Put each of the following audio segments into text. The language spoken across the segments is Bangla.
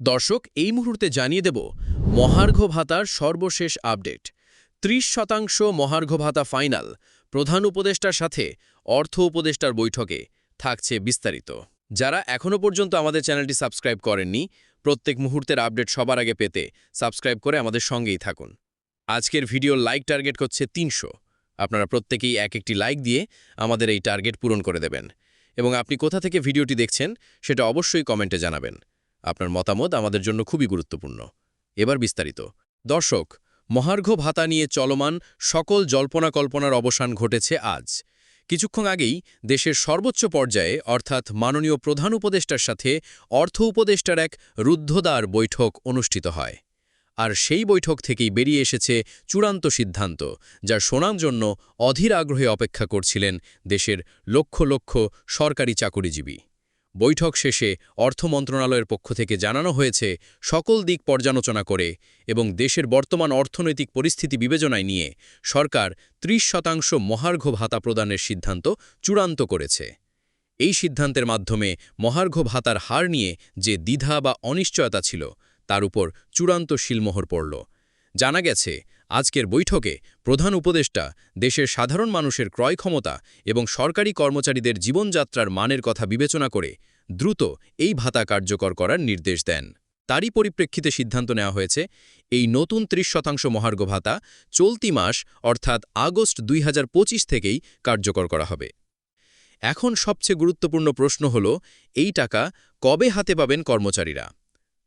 দর্শক, এই মুহূর্তে জানিয়ে দেব, মহার্ঘ ভাতার সর্বশেষ আপডেট। ত্রিশ শতাংশ মহার্ঘ ভাতা ফাইনাল। প্রধান উপদেষ্টার সাথে অর্থ উপদেষ্টার বৈঠকে থাকছে বিস্তারিত। যারা এখনও পর্যন্ত আমাদের চ্যানেলটি সাবস্ক্রাইব করেননি, প্রত্যেক মুহূর্তের আপডেট সবার আগে পেতে সাবস্ক্রাইব করে আমাদের সঙ্গেই থাকুন। আজকের ভিডিও লাইক টার্গেট হচ্ছে তিনশো। আপনারা প্রত্যেকেই এক একটি লাইক দিয়ে আমাদের এই টার্গেট পূরণ করে দেবেন। এবং আপনি কোথা থেকে ভিডিওটি দেখছেন, সেটা অবশ্যই কমেন্টে জানাবেন। আপনার মতামত আমাদের জন্য খুবই গুরুত্বপূর্ণ। এবার বিস্তারিত। দর্শক, মহার্ঘ ভাতা নিয়ে চলমান সকল জল্পনা কল্পনার অবসান ঘটেছে আজ। কিছুক্ষণ আগেই দেশের সর্বোচ্চ পর্যায়ে, অর্থাৎ মাননীয় প্রধান উপদেষ্টার সাথে অর্থ উপদেষ্টার এক রুদ্ধদ্বার বৈঠক অনুষ্ঠিত হয়। আর সেই বৈঠক থেকেই বেরিয়ে এসেছে চূড়ান্ত সিদ্ধান্ত, যা শোনার জন্য অধীর আগ্রহে অপেক্ষা করছিলেন দেশের লক্ষ লক্ষ সরকারি চাকুরিজীবী। বৈঠক শেষে অর্থ মন্ত্রণালয়ের পক্ষ থেকে জানানো হয়েছে, সকল দিক পর্যালোচনা করে এবং দেশের বর্তমান অর্থনৈতিক পরিস্থিতি বিবেচনায় নিয়ে সরকার ৩০ শতাংশ মহার্ঘ ভাতা প্রদানের সিদ্ধান্ত চূড়ান্ত করেছে। এই সিদ্ধান্তের মাধ্যমে মহার্ঘ ভাতার হার নিয়ে যে দ্বিধা বা অনিশ্চয়তা ছিল, তার উপর চূড়ান্ত শিলমোহর পড়ল। জানা গেছে, আজকের বৈঠকে প্রধান উপদেষ্টা দেশের সাধারণ মানুষের ক্রয় ক্ষমতা এবং সরকারি কর্মচারীদের জীবনযাত্রার মানের কথা বিবেচনা করে দ্রুত এই ভাতা কার্যকর করার নির্দেশ দেন। তারই পরিপ্রেক্ষিতে সিদ্ধান্ত নেওয়া হয়েছে, এই নতুন ৩০ শতাংশ মহার্ঘ ভাতা চলতি মাস, অর্থাৎ আগস্ট দুই হাজার পঁচিশ থেকেই কার্যকর করা হবে। এখন সবচেয়ে গুরুত্বপূর্ণ প্রশ্ন হল, এই টাকা কবে হাতে পাবেন কর্মচারীরা?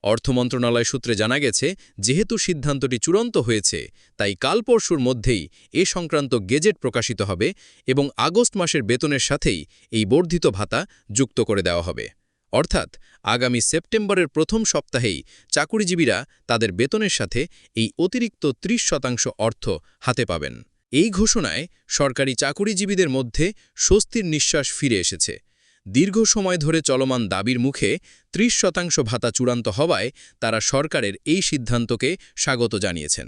অর্থ মন্ত্রণালয় সূত্রে জানা গেছে, যেহেতু সিদ্ধান্তটি চূড়ান্ত হয়েছে, তাই কাল পরশুর মধ্যেই এ সংক্রান্ত গেজেট প্রকাশিত হবে এবং আগস্ট মাসের বেতনের সাথেই এই বর্ধিত ভাতা যুক্ত করে দেওয়া হবে। অর্থাৎ, আগামী সেপ্টেম্বরের প্রথম সপ্তাহেই চাকুরিজীবীরা তাদের বেতনের সাথে এই অতিরিক্ত ৩০ শতাংশ অর্থ হাতে পাবেন। এই ঘোষণায় সরকারি চাকুরিজীবীদের মধ্যে স্বস্তির নিঃশ্বাস ফিরে এসেছে। দীর্ঘ সময় ধরে চলমান দাবির মুখে ৩০ শতাংশ ভাতা চূড়ান্ত হওয়ায় তারা সরকারের এই সিদ্ধান্তকে স্বাগত জানিয়েছেন।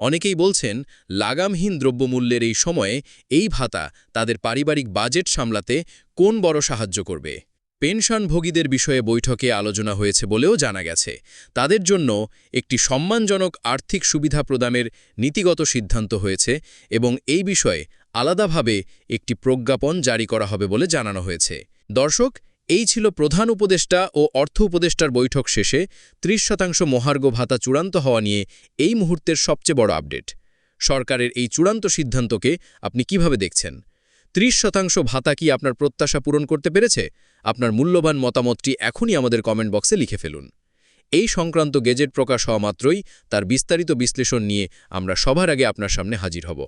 অনেকেই বলছেন, লাগামহীন দ্রব্যমূল্যের এই সময়ে এই ভাতা তাদের পারিবারিক বাজেট সামলাতে কোন বড় সাহায্য করবে? পেনশনভোগীদের বিষয়ে বৈঠকে আলোচনা হয়েছে বলেও জানা গেছে। তাদের জন্য একটি সম্মানজনক আর্থিক সুবিধা প্রদানের নীতিগত সিদ্ধান্ত হয়েছে এবং এই বিষয়ে আলাদাভাবে একটি প্রজ্ঞাপন জারি করা হবে বলে জানানো হয়েছে। দর্শক, এই ছিল প্রধান উপদেষ্টা ও অর্থ উপদেষ্টার বৈঠক শেষে ৩০ শতাংশ মহার্ঘ ভাতা চূড়ান্ত হওয়া নিয়ে এই মুহূর্তের সবচেয়ে বড় আপডেট। সরকারের এই চূড়ান্ত সিদ্ধান্তকে আপনি কীভাবে দেখছেন? ৩০ শতাংশ ভাতা কি আপনার প্রত্যাশা পূরণ করতে পেরেছে? আপনার মূল্যবান মতামতটি এখনই আমাদের কমেন্ট বক্সে লিখে ফেলুন। এই সংক্রান্ত গেজেট প্রকাশ হওয়া মাত্রই তার বিস্তারিত বিশ্লেষণ নিয়ে আমরা সবার আগে আপনার সামনে হাজির হব।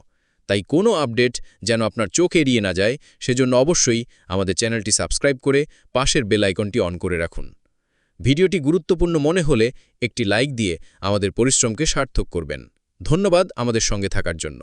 তাই কোনো আপডেট যেন আপনার চোখ এড়িয়ে না যায়, সেজন্য অবশ্যই আমাদের চ্যানেলটি সাবস্ক্রাইব করে পাশের বেল আইকনটি অন করে রাখুন। ভিডিওটি গুরুত্বপূর্ণ মনে হলে একটি লাইক দিয়ে আমাদের পরিশ্রমকে সার্থক করবেন। ধন্যবাদ আমাদের সঙ্গে থাকার জন্য।